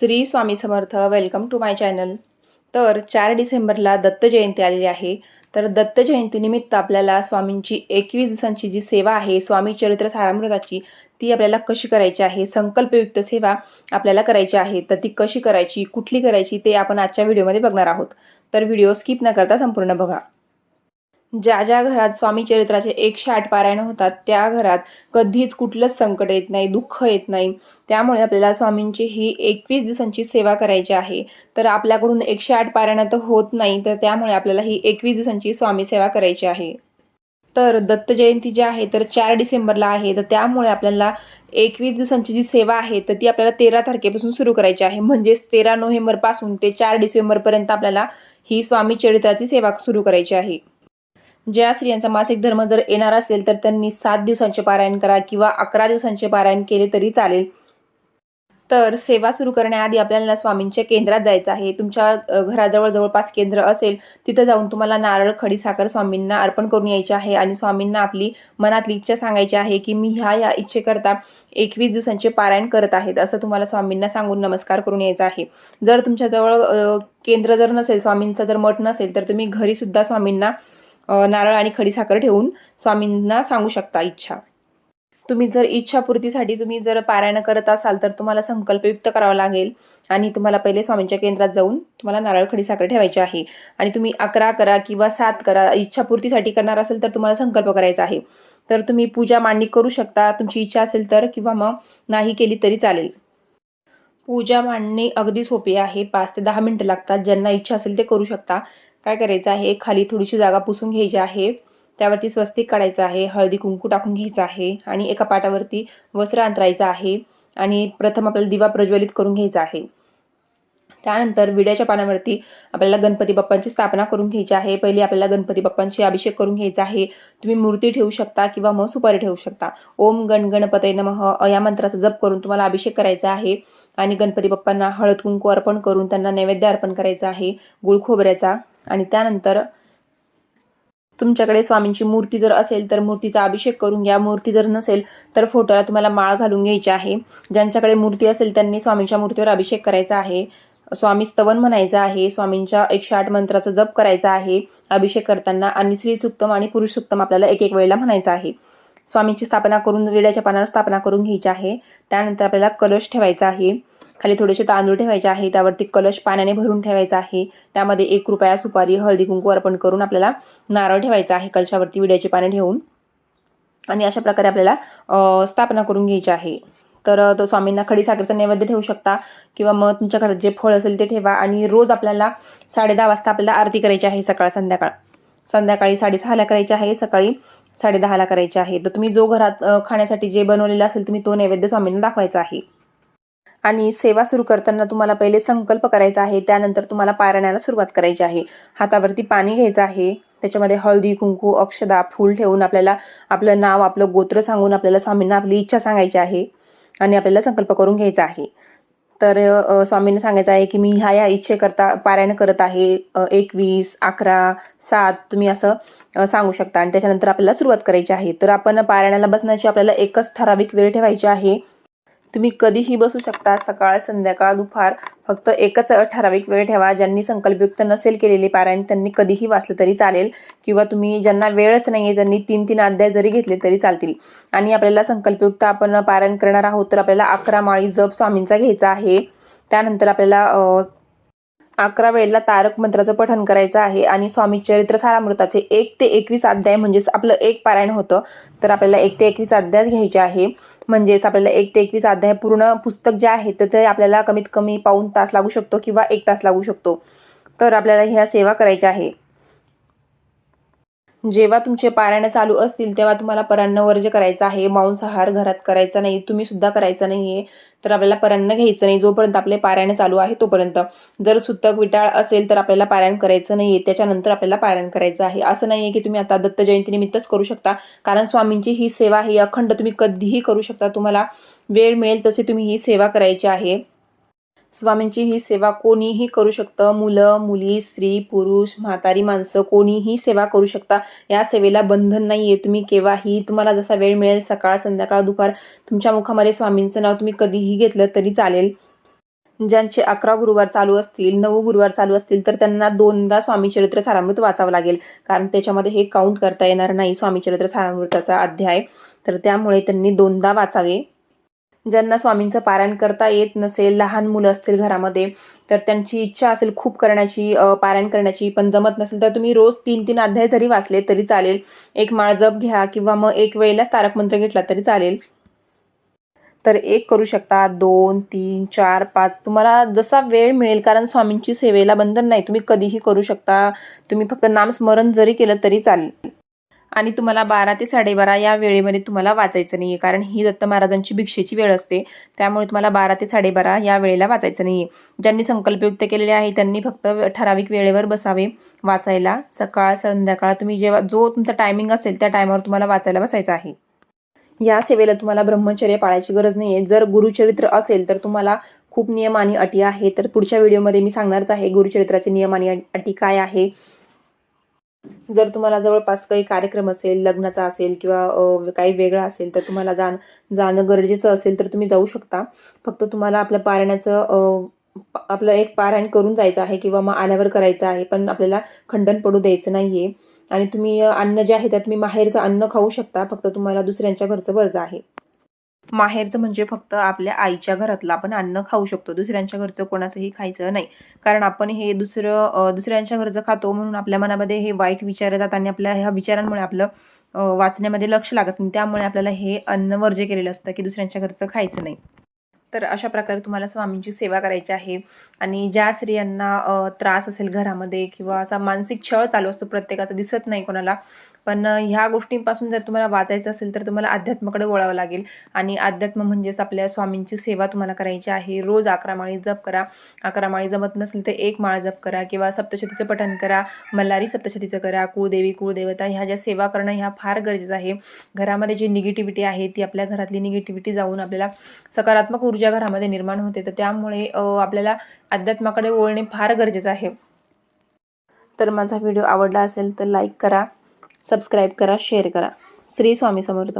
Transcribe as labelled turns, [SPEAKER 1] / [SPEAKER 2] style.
[SPEAKER 1] Shri Swami Samarth welcome to my channel तर चार डिसेंबरला दत्त जयंती आलेली आहे. तर दत्त जयंतीनिमित्त आपल्याला स्वामींची एकवीस दिवसांची जी सेवा आहे स्वामी चरित्र सारामृताची ती आपल्याला कशी करायची आहे संकल्पयुक्त सेवा आपल्याला करायची आहे तर ती कशी करायची कुठली करायची ते आपण आजच्या व्हिडिओमध्ये बघणार आहोत. तर व्हिडिओ स्किप न करता संपूर्ण बघा. ज्या ज्या घरात स्वामी चरित्राचे एकशे आठ पारायण होतात त्या घरात कधीच कुठलंच संकट येत नाही दुःख येत नाही. त्यामुळे आपल्याला स्वामींची ही एकवीस दिवसांची सेवा करायची आहे. तर आपल्याकडून एकशे आठ पारायण तर होत नाही तर त्यामुळे आपल्याला ही एकवीस दिवसांची स्वामी सेवा करायची आहे. तर दत्त जयंती जी आहे तर चार डिसेंबरला आहे तर त्यामुळे आपल्याला एकवीस दिवसांची जी सेवा आहे तर ती आपल्याला तेरा तारखेपासून सुरू करायची आहे. म्हणजेच तेरा नोव्हेंबरपासून ते चार डिसेंबरपर्यंत आपल्याला ही स्वामी चरित्राची सेवा सुरू करायची आहे. ज्या स्त्रियांचा मासिक धर्म जर येणार असेल तर त्यांनी सात दिवसांचे पारायण करा किंवा अकरा दिवसांचे पारायण केले तरी चालेल. तर सेवा सुरू करण्याआधी आपल्याला स्वामींच्या केंद्रात जायचं आहे. तुमच्या घराजवळ जवळपास केंद्र असेल तिथं जाऊन तुम्हाला नारळ खडी साखर स्वामींना अर्पण करून यायची आहे आणि स्वामींना आपली मनातली इच्छा सांगायची आहे की मी ह्या या इच्छेकरता एकवीस दिवसांचे पारायण करत आहेत असं तुम्हाला स्वामींना सांगून नमस्कार करून यायचा आहे. जर तुमच्याजवळ केंद्र जर नसेल स्वामींचं जर मठ नसेल तर तुम्ही घरी सुद्धा स्वामींना नारळ आणि खडीसाखर ठेवून स्वामींना सांगू शकता इच्छा. तुम्ही जर इच्छापूर्तीसाठी तुम्ही जर पारायण करत असाल तर तुम्हाला संकल्पयुक्त करावा लागेल. आणि तुम्हाला पहिले स्वामींच्या केंद्रात जाऊन तुम्हाला नारळ खडीसाखर ठेवायची आहे. आणि तुम्ही अकरा करा किंवा सात करा इच्छापूर्तीसाठी करणार असेल तर तुम्हाला संकल्प करायचा आहे. तर तुम्ही पूजा मांडणी करू शकता. तुमची इच्छा असेल तर किंवा मग नाही केली तरी चालेल. पूजा मांडणी अगदी सोपी आहे. पाच ते दहा मिनटं लागतात. ज्यांना इच्छा असेल ते करू शकता. काय करायचं आहे? खाली थोडीशी जागा पुसून घ्यायची आहे. त्यावरती स्वस्तिक काढायचं आहे. हळदी कुंकू टाकून घ्यायचं आहे. आणि एका पाटावरती वस्त्र अंतरायचं आहे. आणि प्रथम आपल्याला दिवा प्रज्वलित करून घ्यायचा आहे. त्यानंतर विड्याच्या पानावरती आपल्याला गणपती बाप्पांची स्थापना करून घ्यायची आहे. पहिली आपल्याला गणपती बाप्पांची अभिषेक करून घ्यायचा आहे. तुम्ही मूर्ती ठेवू शकता किंवा मग सुपारी ठेवू शकता. ओम गण गणपतय नमः या मंत्राचा जप करून तुम्हाला अभिषेक करायचा आहे. आणि गणपती बाप्पांना हळद कुंकू अर्पण करून त्यांना नैवेद्य अर्पण करायचा आहे. गुळ खोबऱ्याचा आणि त्यानंतर तुमच्याकडे स्वामींची मूर्ती जर असेल तर मूर्तीचा अभिषेक करून घ्या. मूर्ती जर नसेल तर फोटोला तुम्हाला माळ घालून घ्यायची आहे. ज्यांच्याकडे मूर्ती असेल त्यांनी स्वामींच्या मूर्तीवर अभिषेक करायचा आहे. स्वामी स्तवन म्हणायचं आहे. स्वामींच्या एकशे आठ मंत्राचा जप करायचा आहे. अभिषेक करताना आणि स्त्री सुक्तम आणि पुरुष सुक्तम आपल्याला एक एक वेळेला म्हणायचं आहे. स्वामींची स्थापना करून वेड्याच्या पानावर स्थापना करून घ्यायची आहे. त्यानंतर आपल्याला कलश ठेवायचा आहे. खाली थोडेसे तांदूळ ठेवायचे आहे त्यावरती कलश पाण्याने भरून ठेवायचा आहे. त्यामध्ये एक रुपया सुपारी हळदी कुंकू अर्पण करून आपल्याला नारळ ठेवायचा आहे कलशावरती विड्याची पाने ठेवून. आणि अशा प्रकारे आपल्याला स्थापना करून घ्यायची आहे. तर तो स्वामींना खडीसाखरेचा नैवेद्य ठेवू शकता किंवा मग तुमच्या घरात जे फळ असेल ते ठेवा आणि रोज आपल्याला साडे दहा वाजता आपल्याला आरती करायची आहे सकाळ संध्याकाळ. संध्याकाळी साडेसहाला करायची आहे सकाळी साडे दहाला करायची आहे. तर तुम्ही जो घरात खाण्यासाठी जे बनवलेलं असेल तुम्ही तो नैवेद्य स्वामींना दाखवायचा आहे. आणि सेवा सुरू करताना तुम्हाला पहिले संकल्प करायचा आहे त्यानंतर तुम्हाला पारण्याला सुरुवात करायची आहे. हातावरती पाणी घ्यायचं आहे. त्याच्यामध्ये हळदी कुंकू अक्षदा फूल ठेवून आपल्याला आपलं नाव आपलं गोत्र सांगून आपल्याला स्वामींना आपली इच्छा सांगायची आहे आणि आपल्याला संकल्प करून घ्यायचा आहे. तर स्वामींना सांगायचं आहे की मी ह्या या इच्छेकरता पारायण करत आहे. एकवीस अकरा सात तुम्ही असं सांगू शकता. आणि त्याच्यानंतर आपल्याला सुरुवात करायची आहे. तर आपण पारायणाला बसण्याची आपल्याला एकच ठराविक वेळ ठेवायची आहे. तुम्ही कधीही बसू शकता. सकाळ संध्याकाळ दुपार फक्त एकच ठराविक वेळ ठेवा. ज्यांनी संकल्पयुक्त नसेल केलेले पारायण त्यांनी कधीही वाचलं तरी चालेल. किंवा तुम्ही ज्यांना वेळच नाही आहे त्यांनी तीन तीन अध्याय जरी घेतले तरी चालतील. आणि आपल्याला संकल्पयुक्त आपण पारायण करणार आहोत तर आपल्याला अकरा माळी जप स्वामींचा घ्यायचा आहे. त्यानंतर आपल्याला अकरा वेळेला तारक मंत्राचं पठण करायचं आहे आणि स्वामी चरित्र सारामृताचे एक ते एकवीस अध्याय म्हणजेच आपलं एक पारायण होतं. तर आपल्याला एक ते एकवीस अध्याय घ्यायचे आहे. म्हणजेच आपल्याला एक ते एकवीस अध्याय पूर्ण पुस्तक जे आहे तर ते आपल्याला कमीत कमी पाऊण तास लागू शकतो किंवा एक तास लागू शकतो. तर आपल्याला ह्या सेवा करायच्या आहे. जेव्हा तुमचे पारायण चालू असतील तेव्हा तुम्हाला परान्न वर्ज करायचं आहे. मांसाहार घरात करायचा नाही तुम्ही सुद्धा करायचा नाही आहे तर आपल्याला परान्न घ्यायचं नाही जोपर्यंत आपले पारायण चालू आहे तोपर्यंत. जर सुतक विटाळ असेल तर आपल्याला पारायण करायचं नाही आहे त्याच्यानंतर आपल्याला पारायण करायचं आहे. असं नाही आहे की तुम्ही आता दत्त जयंतीनिमित्तच करू शकता. कारण स्वामींची ही सेवा ही अखंड तुम्ही कधीही करू शकता. तुम्हाला वेळ मिळेल तसे तुम्ही ही सेवा करायची आहे. स्वामींची ही सेवा कोणीही करू शकतं. मुलं मुली स्त्री पुरुष म्हातारी माणसं कोणीही सेवा करू शकता. या सेवेला बंधन नाही आहे तुम्ही केव्हाही तुम्हाला जसा वेळ मिळेल सकाळ संध्याकाळ दुपार तुमच्या मुखामध्ये स्वामींचं नाव तुम्ही कधीही घेतलं तरी चालेल. ज्यांचे अकरा गुरुवार चालू असतील नऊ गुरुवार चालू असतील तर त्यांना दोनदा स्वामी चरित्र सारामृत वाचावं लागेल. कारण त्याच्यामध्ये हे काउंट करता येणार नाही स्वामी चरित्र सारामृताचा अध्याय. तर त्यामुळे त्यांनी दोनदा वाचावे. ज्यांना स्वामींचं पारायण करता येत नसेल लहान मुलं असतील घरामध्ये तर त्यांची इच्छा असेल खूप करण्याची पारायण करण्याची. पण जमत नसेल तर तुम्ही रोज तीन तीन अध्याय जरी वाचले तरी चालेल. एक माळ जप घ्या किंवा मग एक वेळेलाच तारक मंत्र घेतला तरी चालेल. तर एक करू शकता. दोन तीन चार पाच. तुम्हाला जसा वेळ मिळेल कारण स्वामींची सेवेला बंधन नाही. तुम्ही कधीही करू शकता. तुम्ही फक्त नामस्मरण जरी केलं तरी चालेल. आणि तुम्हाला बारा ते साडेबारा या वेळेमध्ये तुम्हाला वाचायचं नाही आहे कारण ही दत्त महाराजांची भिक्षेची वेळ असते. त्यामुळे तुम्हाला बारा ते साडेबारा या वेळेला वाचायचं नाही आहे ज्यांनी संकल्पयुक्त केलेले आहे त्यांनी फक्त ठराविक वेळेवर बसावे वाचायला. सकाळ संध्याकाळ तुम्ही जेव्हा जो तुमचा टायमिंग असेल त्या टायमावर तुम्हाला वाचायला बसायचं आहे. या सेवेला तुम्हाला ब्रह्मचर्य पाळायची गरज नाही आहे जर गुरुचरित्र असेल तर तुम्हाला खूप नियम आणि अटी आहे. तर पुढच्या व्हिडिओमध्ये मी सांगणारच आहे गुरुचरित्राचे नियम आणि अटी काय आहे. जर तुम्हाला जवळपास काही कार्यक्रम असेल लग्नाचा असेल किंवा काही वेगळा असेल तर तुम्हाला जाण जाणं गरजेचं असेल तर तुम्ही जाऊ शकता. फक्त तुम्हाला आपलं पारायणाचं आपलं एक पारायण करून जायचं आहे किंवा मग आल्यावर करायचं आहे पण आपल्याला खंडन पडू द्यायचं नाही आहे आणि तुम्ही अन्न जे आहे त्यात तुम्ही माहेरचं अन्न खाऊ शकता फक्त तुम्हाला दुसऱ्यांच्या घरचं वर्ज आहे. माहेरचं म्हणजे फक्त आपल्या आईच्या घरातलं आपण अन्न खाऊ शकतो. दुसऱ्यांच्या घरचं कोणाचंही खायचं नाही. कारण आपण हे दुसरं दुसऱ्यांच्या घरचं खातो म्हणून आपल्या मनामध्ये हे वाईट विचार येतात आणि आपल्या ह्या विचारांमुळे आपलं वाचण्यामध्ये लक्ष लागत नाही. त्यामुळे आपल्याला हे अन्न वर्ज्य केलेलं असतं की दुसऱ्यांच्या घरचं खायचं नाही. तर अशा प्रकारे तुम्हाला स्वामींची सेवा करायची आहे आणि ज्या स्त्रियांना त्रास असेल घरामध्ये किंवा असा मानसिक छळ चालू असतो प्रत्येकाचा दिसत नाही कोणाला पण ह्या गोष्टींपासून जर तुम्हाला वाचायचं असेल तर तुम्हाला अध्यात्माकडे वळावं लागेल. आणि अध्यात्म म्हणजेच आपल्या स्वामींची सेवा तुम्हाला करायची आहे. रोज अकरा माळी जप करा. अकरा माळी जमत नसेल तर एक माळ जप करा किंवा सप्तशतीचं पठण करा मल्हारी सप्तशतीचं करा कुळदेवी कुळदेवता ह्या ज्या सेवा करणं ह्या फार गरजेचं आहे. घरामध्ये जी निगेटिव्हिटी आहे ती आपल्या घरातली निगेटिव्हिटी जाऊन आपल्याला सकारात्मक ऊर्जा घरामध्ये निर्माण होते. तर त्यामुळे आपल्याला अध्यात्माकडे वळणे फार गरजेचं आहे. तर माझा व्हिडिओ आवडला असेल तर लाईक करा. सबस्क्राईब करा शेअर करा. श्री स्वामी समर्थ.